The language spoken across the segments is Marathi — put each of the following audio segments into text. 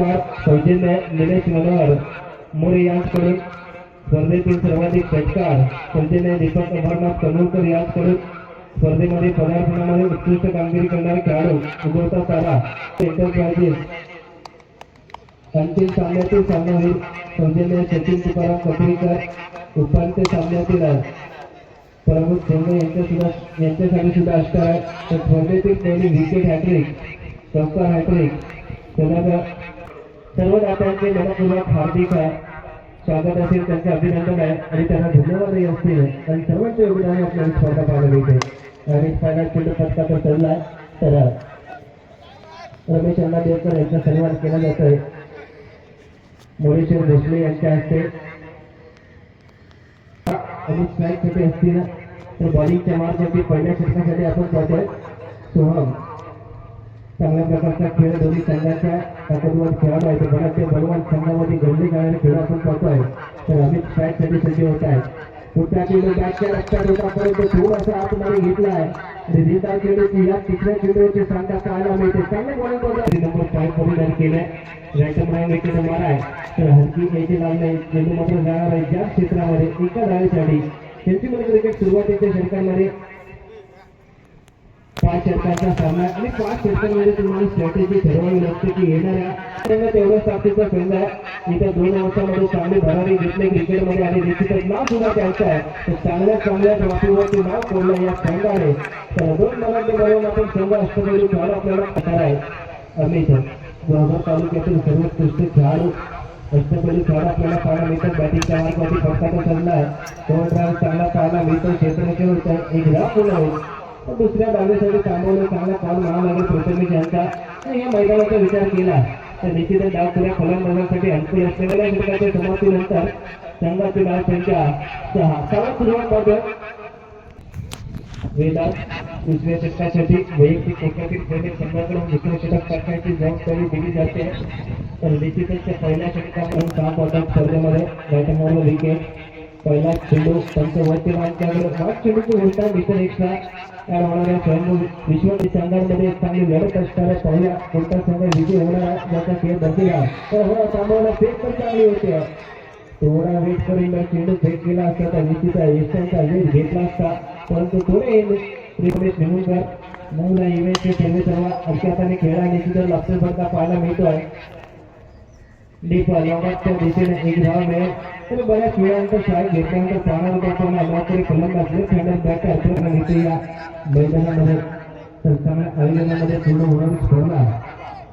सौजन्य निलेश मनोहर मोरे यांच्याकडून स्पर्धेतील सर्वाधिक षटकार सौजन्य दीपक अमरनाथ कनोलकर यांच्याकडून स्पर्धेमध्ये पदार्पणामध्ये उत्कृष्ट कामगिरी करणारे खेळाडू उगवता तारा एंटरप्राइजेस अंतिम सामन्यातील सामना होईल सौजन्य सचिन तुकाराम कपिलकर उपांत्य सामन्यातील आहे प्रमुख धोंडे यांच्या सुद्धा यांच्यासाठी सुद्धा असणार आहे तर स्पर्धेतील पहिली विकेट हॅट्रिक चौका हॅट्रिक त्याला सर्व दात्यांचे मनपूर्वक हार्दिक स्वागत असेल त्यांचे अभिनंदन आहे आणि त्यांना धन्यवादही असतील. आणि सर्वांचे योगदान आपल्याला स्पर्धा पाहायला मिळते आणि फायनल चेंडू पथकाचा ठरला तर रमेश अण्णा देवकर यांचा सन्मान केला जात आहे मोरेश्वर भोसले यांच्या हस्ते. आणि स्ट्राईक कुठे असतील तर बॉलिंगच्या मार्गसाठी पहिल्या षटकासाठी आपण पाहतोय. सोहम. चांगल्या प्रकारचा खेळ दोन्ही संघाच्या ताकदवर खेळाडू आहे तर बऱ्याचशा बलवान संघामध्ये घडली जाणारे खेळ आपण पाहतोय. तर अमित स्ट्राईकसाठी सज्ज होत आहे पुढच्या चेंडू बॅटच्या रस्त्यात होता परंतु थोडासा आतमध्ये घेतला आहे. आणि रिता चेंडूची या तिसऱ्या चेंडूची सांगा पाहायला मिळते. चांगले बॉलिंग नंबर फाईव्ह परिधान केलाय? राईटमरा विकेट मार आहे. तर हलकी याची लागले चेंडू मात्र जाणार आहे ज्या क्षेत्रामध्ये एका धावेसाठी त्यांची मध्ये क्रिकेट सुरुवातीच्या षटकांमध्ये पाच षटकाचा सामना आणि पाच षटकांमध्ये तुम्हाला स्ट्रॅटेजी ठरवावी लागते की येणाऱ्या त्यांना तेवढा साथीचा संघ आहे. इथं दोन वर्षामध्ये चांगली भरारी घेतली क्रिकेटमध्ये आणि निश्चितच नाव सुद्धा त्यांचं आहे. तर चांगल्या चांगल्या ट्रॉफीवरती नाव कोरलं या संघाने तर दोन मराठी बरोबर आपण संघ अष्टपैलू खेळाडू आपल्याला पकार आहे. अमित जळगाव तालुक्यातील सर्वोत्कृष्ट खेळाडू अष्टपैलू खेळाडू आपल्याला पाहायला मिळतात. बॅटिंगच्या मार्गावरती फटकाचा सल्ला आहे. दोन ड्राईव्ह चांगला पाहायला मिळतो. क्षेत्ररक्षण होतं एक धाव पूर्ण दुसऱ्या डावीसाठी थांबवलं चांगला काल म्हणावा प्रसंगी यांचा आणि या मैदानाचा विचार केला तर निश्चितच डाव पुऱ्या फलंदाजांसाठी अंतिम असलेल्या षटकाच्या समाप्तीनंतर संघाचे डाव त्यांच्या सहा. सहा सुरुवात करतो वेदांत दुसऱ्या षटकासाठी वैयक्तिक कोट्यातील प्रत्येक संघाकडून दुसरे षटक टाकण्याची जबाबदारी दिली जाते. तर निश्चितच पहिल्या षटकाकडून सहा पॉटात स्पर्धेमध्ये बॅटमॉल विकेट पहिला चेंडू पंचवर्ती मानच्याकडे पाच चेंडूची उलटा मित्र एकशा ऍड होणाऱ्या स्वयंभू विश्व संघामध्ये चांगली लढत असणाऱ्या पहिला कोणता संघ विजय होणार आहे ज्याचा खेळ बसला. तर हो थांबवला फेक पण चांगली होती. थोडा वेट करून चेंडू फेक केला असता तर निश्चित यशांचा वेट घेतला असता. परंतु थोडे रिप्लेस निघूनकर नऊला इव्हेंटचे ठेवे सर्व अडक्याताने खेळा निश्चितच लक्षभरता पाहायला मिळतोय. डीप लॉंगाच्या दिशेने एक धाव मिळेल. तर बऱ्याच वेळांचा शाळेत घेतल्यानंतर पाहणार होता आपण अमरापुरी फलंदाज लेफ्ट हँडर बॅटर आपल्याला घेते या मैदानामध्ये तर आयोजनामध्ये पूर्ण होणार ठरला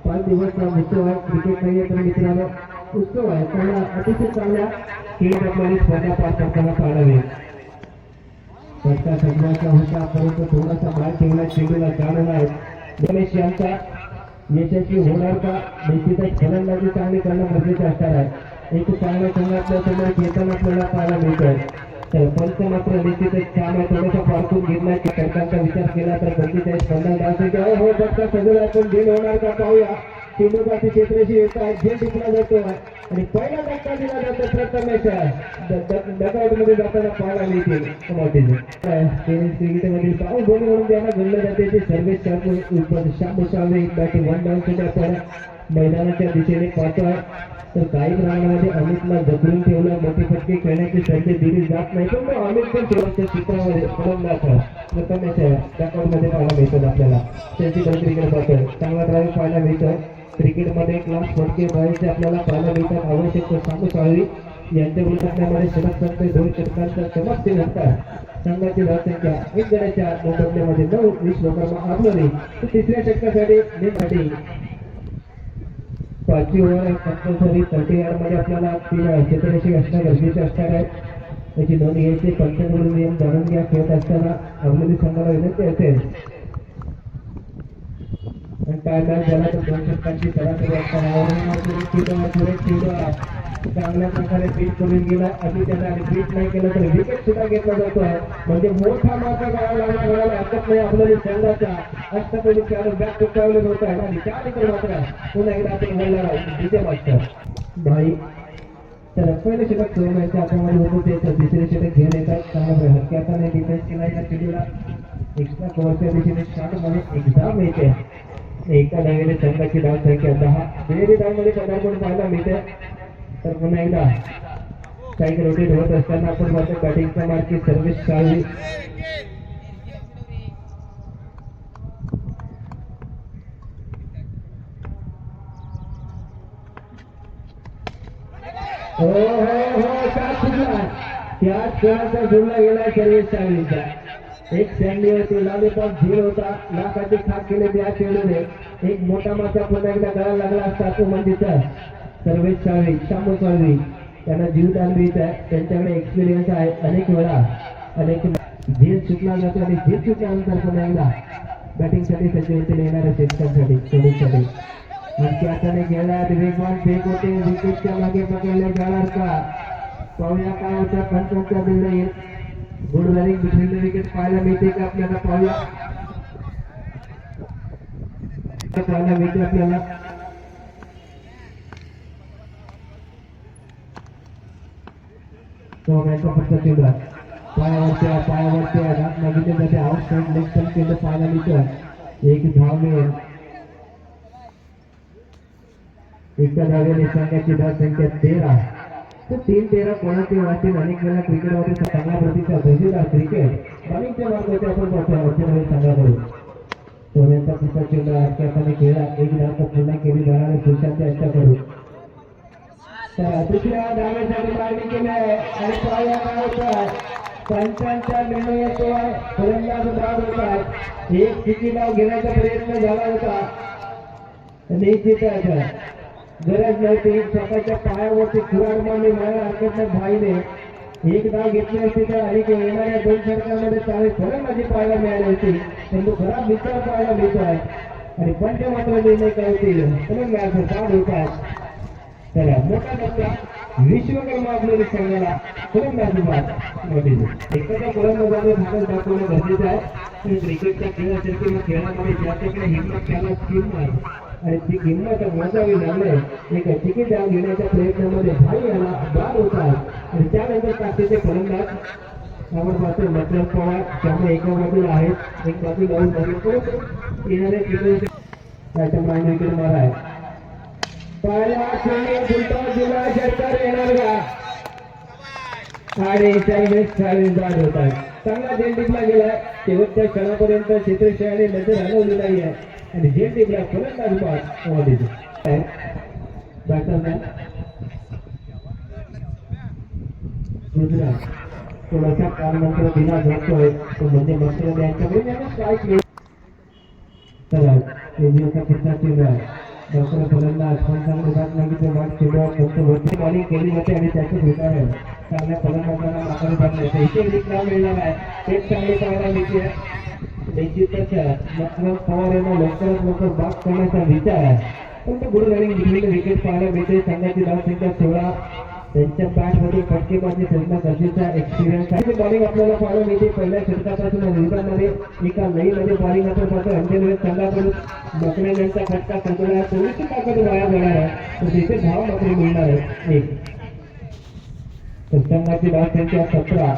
पाच दिवस उत्सव आहे क्रिकेट नाही तर मित्रांनो उत्सव आहे. त्याला अतिशय चांगल्या खेळ आपल्याला स्पर्धा पार करताना पाहायला मिळेल. फटका संघाचा होता परंतु थोडासा बाहेर ठेवला चेंडूला जाणार आहे गणेश यांचा यशस्वी होणार का? निश्चितच फलंदाजी चांगली करणं गरजेचं असणार आहे. एक चांगल्या संघातल्या समोर घेताना आपल्याला पाहायला मिळतोय. तर पंच मात्र निश्चितच काम आहे. थोडंसं पारखून घेतला की सरकारचा विचार केला तर पंचेचाळीस पन्नास धावसाठी आहे हो बघता सगळं आपण डील होणार का पाहूया. चेंडूपाशी क्षेत्राशी येत आहे. जे टिकला जातो. आणि पहिला धक्का दिला जातो प्रथम डकआउटमध्ये जाताना पाहायला मिळते टेनिस क्रिकेटमधील पाऊस दोन्ही म्हणून त्यांना घडलं जाते. ते Sarvesh Sham Shyam Save batting one down सुद्धा मैदानाच्या दिशेने पाहतोय. तर काही प्रमाणामध्ये अमितला जबरून ठेवलं मोठे फटके खेळण्याची संधी दिली जात नाही. पण अमित पण शेवटच्या चित्रामध्ये फलंदाज प्रथमेश डकाउटमध्ये पाहायला मिळतात आपल्याला. त्यांची दोन क्रिकेट पाहतोय चांगला ड्राईव्ह पाहायला मिळतं क्रिकेटमध्ये क्लास फटके बाहेरचे आपल्याला पाहायला मिळतात आवश्यक सांगू साळवी यांच्या विरोधामध्ये शरद संत दोन षटकांचा समाप्ती नंतर संघाची धावसंख्या एक गड्याच्या मोबदल्यामध्ये नऊ वीस लोकांना आगलोली तर तिसऱ्या षटकासाठी पाचवी ओव्हर कंपल्सरी थर्टी मध्ये आपल्याला तीन क्षेत्ररक्षक असणं गरजेचे असणार आहे त्याची नोंद घ्यायची पंचांकडून नियम जाणून घ्या. खेळत असताना अगलोली संघाला विनंती असेल आणि काय मॅच झाला तर दोन षटकांची सरासरी असताना. चांगल्या प्रकारे बीट करून गेला. आणि त्याला आणि बीट नाही केलं तर विकेट सुद्धा घेतला जातो म्हणजे मोठा मार्ग गावाला लागला. हरकत नाही आपल्याला संघाचा अष्टपैलू खेळाडू बॅट चुकावले होत आहे आणि त्या ठिकाणी मात्र पुन्हा एकदा ते बोलणार आहे विजय मास्टर भाई तर पहिले षटक सोडवायचं आक्रमण होतो ते तर तिसरे षटक घेऊन येतात. चांगला हरक्याताने डिफेन्स केला या चेडूला एक्स्ट्रा कव्हरच्या दिशेने शॉटमध्ये एकदा मिळते एका डावीने संघाची डाव संख्या दहा. दुहेरी धावमध्ये म्हणजे पदार्पण पाहायला मिळते? तर पुन्हा एकदा. काही रोटेट होत असताना आपण पाहतो बॅटिंगचा मार्ग सर्विस काढली हो हो हो त्या सुटला त्या खेळाचा जोडला गेला सर्वेश चांगलीचा एक सँडी होती लॉलीपॉप झील होता. लाखाची खाक केले त्या चेडूने एक मोठा मासा पुन्हा एकदा गळा लागला असता तो म्हणजे मंदीचा सर्वेश साळवी शामू साळवी. त्यांना जीवदान द्यायचं आहे त्यांच्याकडे एक्सपिरियन्स आहे. अनेक वेळा अनेक झील सुटला जातो आणि झील सुटल्यानंतर पुन्हा एकदा बॅटिंगसाठी सज्ज होते येणाऱ्या शेतकऱ्यांसाठी चेडूसाठी हाताने खेळात वेगवान फेक होते विकेटच्या मागे पकडले जाणार का। पाहूया काय होतं पंचांच्या बिल्डिंग गुड रनिंग बिटवीन विकेट पाहायला मिळते का आपल्याला पाहूया पाहायला मिळते आपल्याला तो मॅचचा फक्त केंद्र पायावरच्या पायावरच्या घात मागितले जाते आउट साईड लेग पण केंद्र पाहायला मिळतं एक धाव मिळेल एका धावेने संघाची धाव संख्या तेरा. तर तीन तेरा कोणाचे वाचतील अनेक वेळा क्रिकेटमध्ये चांगल्या प्रतीचा भेटीदार क्रिकेट. अनेकच्या मार्गाचे आपण पाहतो संघाकडून सोन्याचा चेंडू एक धाव पुन्हा केली जाणार सुशांत यांच्याकडून तर दुसऱ्या धावेसाठी मागणी केली आहे. आणि पाया काय फलंदाज बाद होतात एक घेण्याचा प्रयत्न झाला होता? गरज नाही नव्हती स्वतःच्या पायावरती खुराड मारली मला हरकत भाईने. एक डाव घेतली असती तर अनेक येणाऱ्या दोन षटकांमध्ये चांगली फलंदाजी पाहायला मिळाली होती. परंतु खराब विचार पाहायला मिळतो आहे आणि पंच मात्र निर्णय काय होतील? फलंदाज बाद होतात. चला मोठा धक्का विश्वकर्मा आपल्याला संघाला फलंदाजी बाद एखाद्या फलंदाजाने भारत दाखवणं गरजेचं आहे. क्रिकेटच्या खेळ असेल किंवा खेळामध्ये ज्याच्याकडे हिंमत त्याला किंमत आणि ती किंमत मोजावी लागले एक तिकीट डाव घेण्याच्या प्रयत्नामध्ये भाई याला बाद होता. आणि त्यानंतर काचेचे फलंदाज त्यावर पाहतो मतलब पवार त्यामुळे एका बाजूला आहेत एक बाजू लावून बाजू येणारे क्रिकेट त्याच्या माइंड विकेट मारा आहे. पहिला खेळ फुलटा जिल्हा सरकार येणार का? आणि त्यावेळेस चाळीस बाद होत आहे. चांगला झेंडीतला टिपला गेला शेवटच्या क्षणापर्यंत क्षेत्रशयाने नजर हलवली नाही आहे आणि झेल टिपला फलंदाज बादमध्ये बॅटरमॅन गुजरात थोडासा कालमंत्र दिला जातोय. तो म्हणजे मस्टर यांच्याकडे त्याने स्ट्राईक मिळतो चला इंडियाचा पुढचा चेंडू आहे. डॉक्टर फलंदाज पंचांनी बात ते बाद केलं फक्त वरती बॉलिंग केली होती आणि त्याचे स्वीकार आहे. चांगल्या फलंदाजांना माघारी जात नाही इथे विक्रम मिळणार आहे. एक चांगली पाहायला मिळते निश्चितच मतलब पवार यांना लवकरात लवकर बाद करण्याचा विचार आहे. परंतु गुड रनिंग विकेट विकेट पाहायला मिळते संघाची धाव संख्या सोळा. त्यांच्या बॅटमध्ये फटकेबाजी संख्या गरजेचा एक्सपिरियन्स आहे. बॉलिंग आपल्याला पाहायला मिळते. पहिल्या षटकापासून विभागामध्ये एका नईमध्ये बॉलिंग आपण पाहतो. अंजन संघाकडून बकरे यांचा फटका संपला. आहे ताकद वाया जाणार आहे. तर तिथे धाव मात्र मिळणार आहे. एक. तर संघाची धाव संख्या सतरा.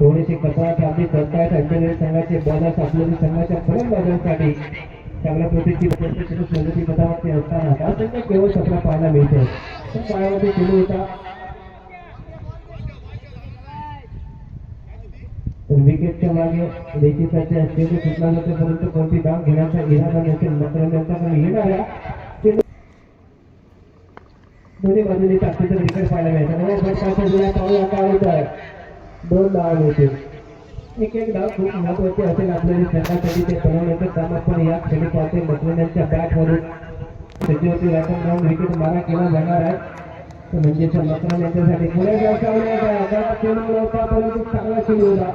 थोडीशी कसरत आम्ही करतायत अंजन संघाचे बॉलर्स आपल्या संघाच्या फलंदाजांसाठी चांगल्या प्रतीची प्रगती पदावरती असताना हा संघ केवळ सतरा पाहायला मिळते पण पायावरती सुरू होता. विकेटच्या मागे लेखिताच्या चेंडू सुटला जाते परंतु कोणती धाव घेण्याचा इरादा नसेल मात्र त्यांच्याकडे येणाऱ्या दोन्ही बाजूने ताकदीचा विकेट पाहायला मिळतात नव्या फटकाच्या काय होत आहे दोन धाव होते. एक एक डाव खूप महत्त्वाचे असेल आपल्याला संघासाठी ते बनवण्याचं काम आपण या क्षणी पाहते. मकरंदांच्या बॅटवरून सजीवती राखून राहून विकेट मारा केला जाणार आहे. म्हणजे म्हणजेच यांच्यासाठी पुढे होता परंतु चांगला चेंडू होता.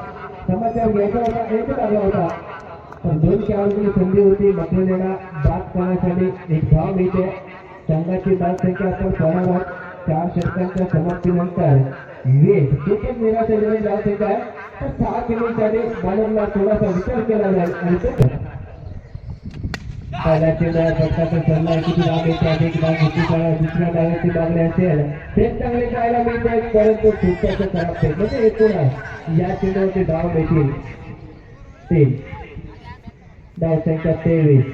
समाचार घ्यायचा होता एक लागला होता. पण दोन खेळाडूंची संधी होती. मकरंदांना बाद करण्यासाठी एक धाव मिळते. संघाची बाद संख्या आपण पाहणार आहोत. चार षटकांच्या समाप्तीनंतर. वेट खूपच निराशाजनक धाव संख्या आहे तर सहा किलोसाठी बॉलरला थोडासा विचार केला जाईल आणि तो पहिल्या चेंडूवर फटकाचा सल्ला किती धाव येते एक धाव किती करा दुसऱ्या डाव्याची मागणी असेल ते चांगले पाहायला मिळते परंतु खूपच खराब खेळ म्हणजे एकूण या चेंडूवरती धाव मिळतील तीन धाव संख्या तेवीस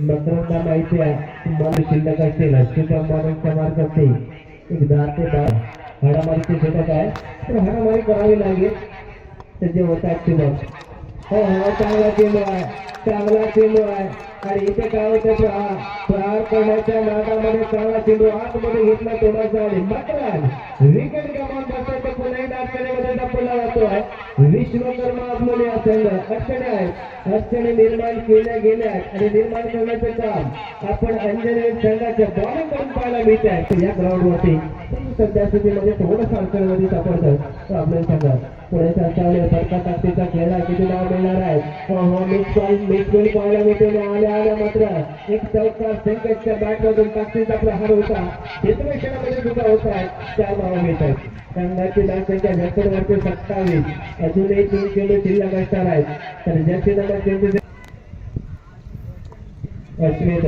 मंत्रांना माहिती आहे मन शिल्लक असतील हस्तीच्या मानवचा मार्ग असतील एक दहा ते दहा हाडामारीचे घटक आहे तर हाडामारी करावी लागेल. त्याचे होत आहेत शिल्लक हो हो चांगला चेंडू आहे. चांगला चेंडू आहे. आणि इथे काय होतं प्रहार प्रहार करण्याच्या नादामध्ये चांगला चेंडू आतमध्ये घेतला तोडायचा आणि मात्र विकेट गमावून बसायचं पुन्हा एकदा अडचणीमध्ये डपला जातो आहे विश्वकर्मा आपले अडचणी आहेत अडचणी निर्माण केल्या गेल्या. आणि निर्माण करण्याचं काम आपण अंजली संघाच्या बॉलिंग करून पाहायला मिळत आहे या ग्राउंड वरती सध्या स्थितीमध्ये थोडंसं अडचणीमध्ये सापडतं आपल्याला सांगा. पुढे सरकारने ताकदीचा किती मिळणार आहे हो हो मिस मिस पाहायला मिळते आल्या आल्या मात्र. एक चौकार संकटच्या ताकदीचा प्रहार होता. सुद्धा होत आहे चार मिळत आहेत. संघाची संख्या झटपटवरती सत्तावीस. अजूनही तीन शिल्लक असणार आहेत. तर जर्सी नंबर चेंडू अश्वित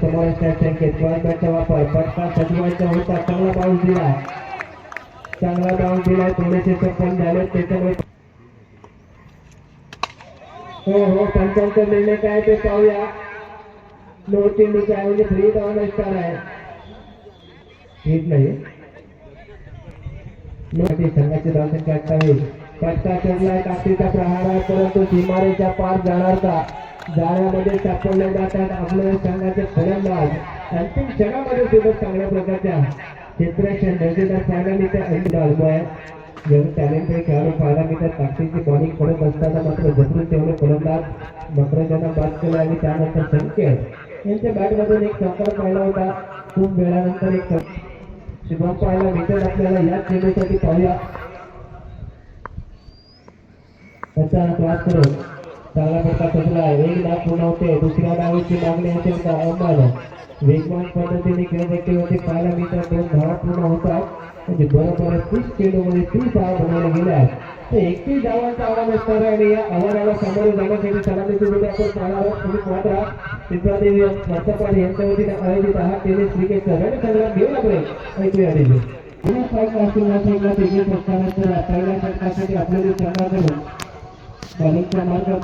समावेश संख्येत वापर. पटका सजवायचा होता. चांगला पाऊस दिला. चांगला बाउन्स दिला थोडेसे सफल झाले त्याच्यामुळे हो हो पंचांचा निर्णय काय ते पाहूया. नो चेंडूच्या ऐवजी म्हणजे फ्री डाऊन असणार आहे. ठीक नाही. नो संघाची धावसंख्या अठ्ठावीस फटका चढलाय काठीचा प्रहार आहे परंतु सीमारेच्या पार जाणार का? जाण्यामध्ये सापडले जातात. आपल्या संघाचे फलंदाज. अंतिम क्षणामध्ये सुद्धा चांगल्या प्रकारच्या क्षेत्ररक्षण दर्जेदार पाहायला मिळते अंतिम अनुभव आहे. जेवढे टॅलेंटेड खेळाडू पाहायला मिळतात ताकदीची बॉलिंग करत असताना मात्र जबरून तेवढे फलंदाज मात्र त्यांना बाद केला आणि त्यानंतर संकेत. यांच्या बॅटमधून एक चौकार पाहिला होता. खूप वेळानंतर एक शुभम पाहायला मिळतात आपल्याला या चेंडूसाठी पाहूया. त्याचा त्रास करून चांगला प्रकार कसला एक लाख पूर्ण होते. दुसऱ्या डावीची मागणी असेल का अहमद वेगवान पद्धतीने खेळपट्टी होते पाहायला मिळतात. दोन धावा पूर्ण होतात. म्हणजे बरोबर तीस चेंडूमध्ये तीस धावा बनवल्या गेल्या. आहेत तर एकतीस धावांचा आव्हान असणार आणि या आव्हानाला सामोरे जाण्यासाठी सलामीची जोडी आपण पाहणार आहोत. तुम्ही चित्रादेवी मत्स्यपाणी यांच्या वतीने आयोजित हा टेनिस क्रिकेटचा रणसंग्राम घेऊ लागले ऐकूया देखील पुन्हा साईड पहिल्या षटकासाठी आपल्याला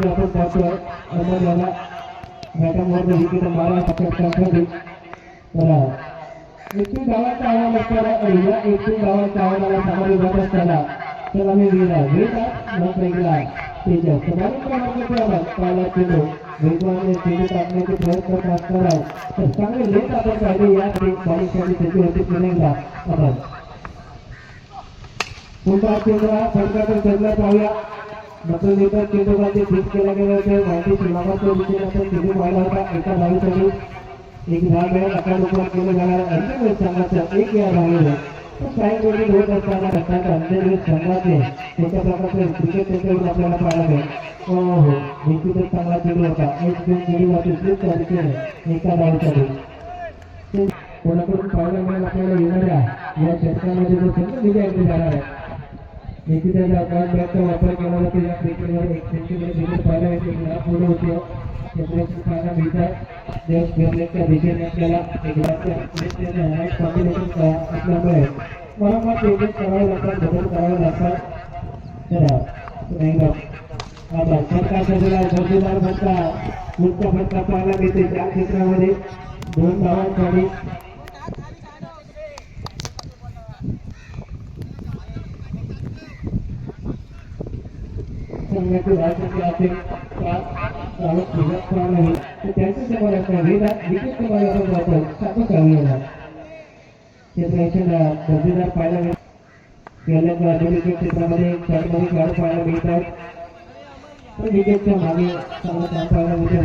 आपण पाहतोय. अमोल याला बॅटामध्ये विकेट मारा षटकासाठी तर एकतीस आव्हान असताना आणि या एकतीस आव्हानाला सामोरे जात असताना त्याला मी विरा वेगात मात्र गेला तेजस तर बॉलिंगच्या मार्गावरती आपण पाहिला चेंडू चेंडू टाकण्याचे प्रयत्न करत असताना तर चांगले लेट आपण पाहिले या बॉलिंगसाठी त्याची होती पुण्याला आपण पुन्हा चेंद्रा फटकातून चढला पाहूया मात्र नेता चेंडूमध्ये फिट केला गेला होता माहिती श्रीमाबाच्या दिशेने आपण चेंडू पाहिला होता एका धावीसाठी एक दहा वेळा नकारात्मक केलं जाणार अंतिम वेळेस संघाचा एक या धावेने काही गोष्टी होत असताना घटनाचा अंतिम वेळेस संघाचे एका प्रकारचे क्रिकेट त्याच्यावर आपल्याला पाहायला मिळेल हो हो निश्चितच चांगला चेंडू होता एक दोन चेंडू वाटते स्लिपच्या दिशेने एका धावेसाठी कोणाकडून पाहायला मिळेल आपल्याला येणाऱ्या या षटकामध्ये जो संघ विजय जाणार आहे निश्चितच आपण वापर केला जातो या क्रिकेटवर एक सेंटीमीटर पुढे होतो. मिळतात दिशेने आपल्याला एक असल्यामुळे वारंवार चेंजेस करावे लागतात बदल करावे लागतात. सरकार मुक्त पाहायला मिळते त्या क्षेत्रामध्ये. दोन गावांसाठी संघाची राजकीय असेल चालक समोर असणार विकेट तुम्हाला वापर टाकून करावी लागणार क्षेत्राच्या दर्जेदार पाहायला आधुनिक क्षेत्रामध्ये पाहायला मिळतात विकेटच्या मागे काम पाहायला मिळते.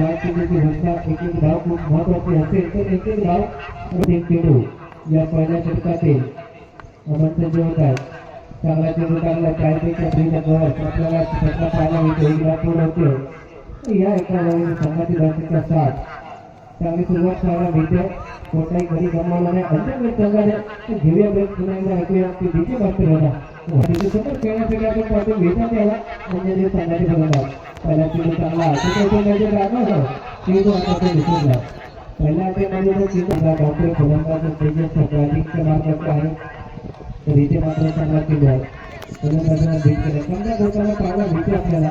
एक एक धाव खूप महत्वाची असेल तर एक एक धाव एक चेंडू या पहिल्या षटकातील अमंत जे आहेत चांगला चेंडू टाकला आपल्याला षटका पाहायला मिळते एक होते या एका धावेने संघाची धावसंख्या चांगली सुरुवात मिळते कोणताही घरी गमावला नाही संघाने घेऊया ब्रेक पुन्हा एकदा ऐकूया की होता खेळण्यासाठी आपण त्याला म्हणजे संघाचे पहिला चांगला तिथे तो म्हणजे आता तो पहिल्या डॉक्टर फलंदाज तेजस आहे तर इथे मात्र चांगला चेंडू आहे. फलंदाजांना भेट केला समजा लोकांना चांगला भेटते आपल्याला?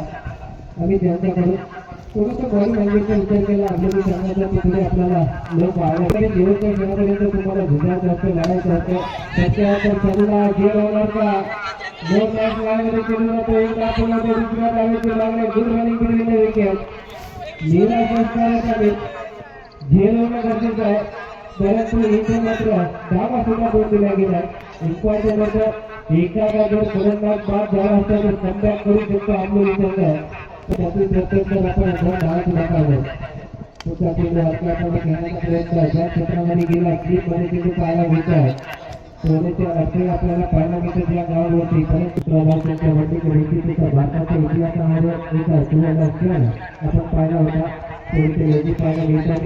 आम्ही त्यांच्याकडून थोडंसं बॉडी लँग्वेजचा विचार केला? आपल्याला सांगायचा की पुढे आपल्याला लोक आहे तरी दिवसभर तुम्हाला झुजायचं असतं लढायचं असतं त्याच्यानंतर चला जे होणार का? दोन केलेला तो एक तो दुसऱ्या लागले गुड रनिंग केलेले विकेट निराश असणाऱ्या झेल होणं गरजेचं आहे परंतु इथे मात्र धावा सुद्धा दोन दिल्या गेल्या इम्पॉर्टंट होतं फलंदाज बाद झाला असता तर कमबॅक करू शकतो आंबोली त्यातून प्रत्येक आपण तो त्या आपल्याकडे प्रयत्न ज्या क्षेत्रामध्ये गेला मध्ये पाहायला मिळत आहे. सोन्याचे अडथळे आपल्याला पाहायला मिळतात या गावावरती. परंतु प्रवासाच्या वडील व्यक्तीचा भारताच्या इतिहासामध्ये एक सुवर्ण क्षण आपण पाहिला होता पाहायला मिळतात.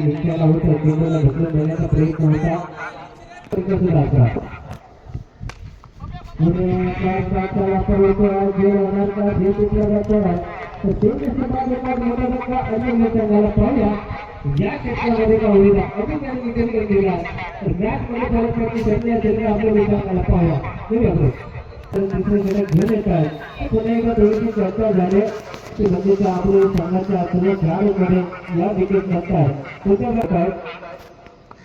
होतं. देण्याचा प्रयत्न होता. या क्षेत्रामध्ये का होईना अजून त्यांनी विकेट घेतलेला तर मॅच मध्ये फरक पडते त्यांनी आपल्या विभागाला पाहूया घेऊन येत आहे पुन्हा एकदा चर्चा झाली की म्हणजे संघाच्या सर्व या विकेट करतात त्याच्या प्रकार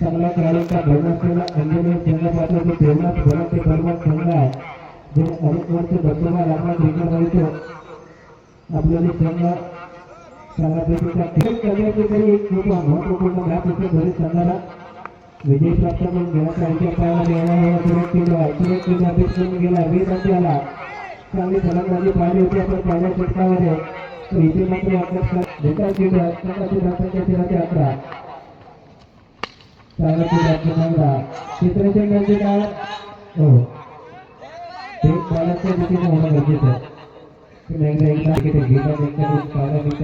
चांगला खेळाडूंचा भरण असलेला अंजली संघ मात्र तो फेमस ते बरोबर संघ आहे जे अनेक वर्ष धबधबा लागला क्रिकेट राहतो आपल्याला संघ संघापैकीचा खेळ करण्याची तरी खूप महत्त्वपूर्ण मॅच होते घरी संघाला विजय प्राप्त करून घेण्याचा पाहायला मिळाला करून गेला. वीर आला. चांगली फलंदाजी पाहिली होती. आपण पहिल्या षटकामध्ये. इथे मात्र अकरा. चांगला म्हणजे काय? हो. ते बॉलाच्या रीतीने होणं गरजेचं आहे. एकदा एकदा एकदा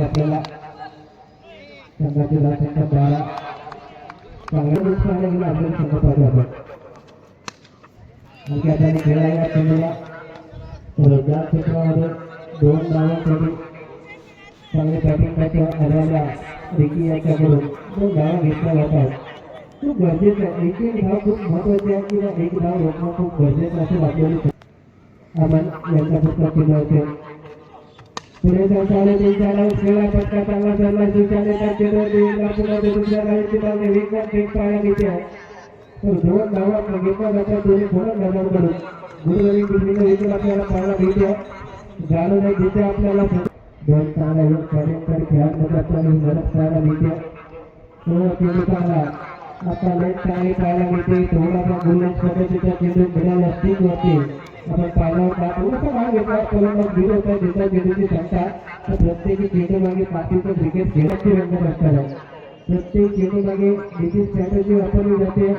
आपल्याला. संघाची राष्ट्राच्या बारा चांगल्या दिवस पाहायला गेला आपल्याला संघ पाहतो आपण. आणखी आता खेळायला चेंडूला तर क्षेत्रामध्ये दोन चांगले बॅटिंग मॅच आलेल्या रिकी दोन धावा घेतल्या जातात खूप गरजेचं आहे. एक एक धाव खूप महत्त्वाचे आहे किंवा एक धाव रोखणं खूप गरजेचं असं वाटलेलं आपण यांच्या पुस्तक केलं होतं पुढे जाऊन चांगला चालला दोन धावा जातात दोन्ही थोडं गुरुवारी आपल्याला पाहायला जाणून आपल्याला दोन तो चांगला आता लेट चांगली पाहायला मिळते थोडासा गुल्लेज स्वतःच्या चेंडू मिळाला स्टिक वरती. आपण पाहिला होता थोडासा भाग घेतला फलंदाज झिरो होता देता चेंडूची क्षमता तर प्रत्येकी चेंडू मागे पाठीचं क्रिकेट खेळाची रंगत असतात प्रत्येक चेंडू मागे याची स्ट्रॅटजी वापरली जाते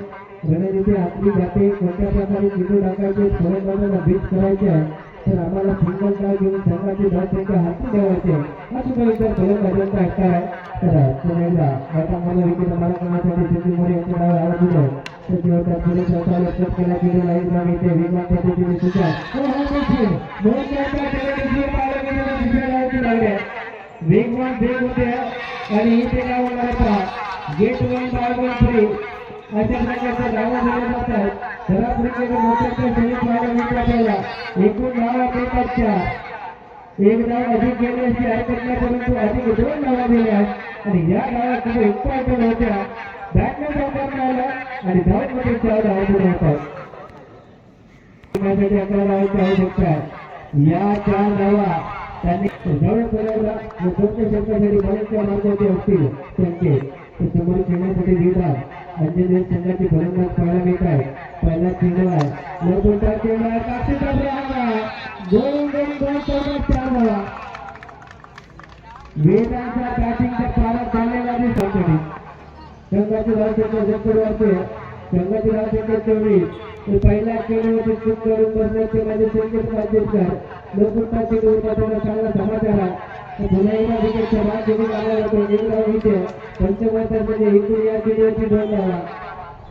रणनीती आखली जाते कोणत्या प्रकारे चेंडू टाकायचे फलंदाजाला बीट करायचे आहे तर आम्हाला सिंगल डाव घेऊन संघाची धाव त्यांच्या हाती ठेवायचे हा सुद्धा विचार फलंदाजांचा हक्क आहे तर पुण्याला गटामध्ये विकेट मारा करण्यासाठी सिंधू मोरे यांचे डाव आवाज दिले तर जेव्हा त्या पुढे स्वतः लक्षात केला गेले नाही नाव येते वेगळ्या पद्धतीने सुद्धा हो, हो, देखील. दोन चारच्या खेळाडूंची पाहायला गेलेल्या दुसऱ्या डावाची लागल्या. वेगवान वेग होते आणि इथे काय होणार पहा get one by one three अशा प्रकारच्या धावा दिल्या जातात खराब क्रिकेट मोठ्याच्या श्रेणीत पाहायला मिळत आपल्याला एकूण धावा बेताच्या एक धाव अधिक गेली असती हरकत नाही परंतु अधिक दोन धावा आणि या होत्या. आणि धावमध्ये चार धावा दिल्या होतात अकरा आवश्यकता आहे या चार धावा त्यांनी जवळ करायला व कोणत्या क्षेत्रासाठी मार्गाचे असतील. त्यांचे. ते समोर खेळण्यासाठी लिहितात अंजनेर संघाची फलंदाज पाहायला मिळत आहे पहिला चेंडू आहे. चेंडू आहे काशीचा दोन दोन दोन चौकात चार धावा बॅटिंगचा पारा चाललेला दिसतो संघाची धाव क्षेत्र जपूर वाचते संघाची धाव क्षेत्र चोवीस पहिल्या चेंडूवरती चूक करून माझे संकेत चांगला समाचार आहे. तर पुन्हा बाद घेऊन एकूण या दोन धावा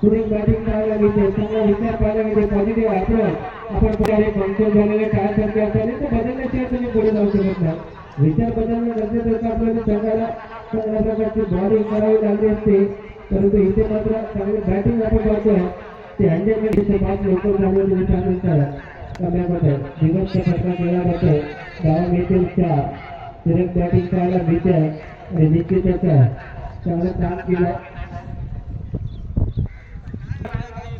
पुढील बॅटिंग चांगला विचार पाहायला पॉझिटिव्ह आपण पुढे पंक्चर झालेले ते बदलण्याशिवाय तुम्ही पुढे जाऊ शकत नाही. विचार बदलणं गरजेचं आपल्याला. संघाला चांगल्या प्रकारची बॉलिंग करावी लागली असते. परंतु इथे मात्र चांगली बॅटिंग आपण पाहतोय ते अंजनमध्ये पाच लवकर झाले तुम्ही दिवसच्या गावा मिळतील त्या सिलेक्ट बॅटिंग करायला भीती आहे निश्चितच चांगलं काम केलं.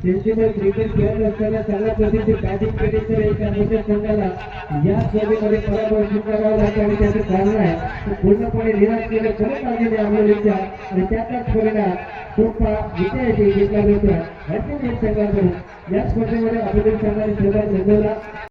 त्यांच्यामुळे क्रिकेट खेळत असताना चांगल्या बॅटिंग केली तर संघाला या स्पर्धेमध्ये पराभव स्वीकारावा लागतो आणि त्याचं कारण आहे पूर्णपणे निराश केलं खरं काळजी आंबोलीच्या आणि त्याचाच परिणाम खूप विजयाची घेतला जातो. हॅपी संघाकडून या स्पर्धेमध्ये संघाने नोंदवला.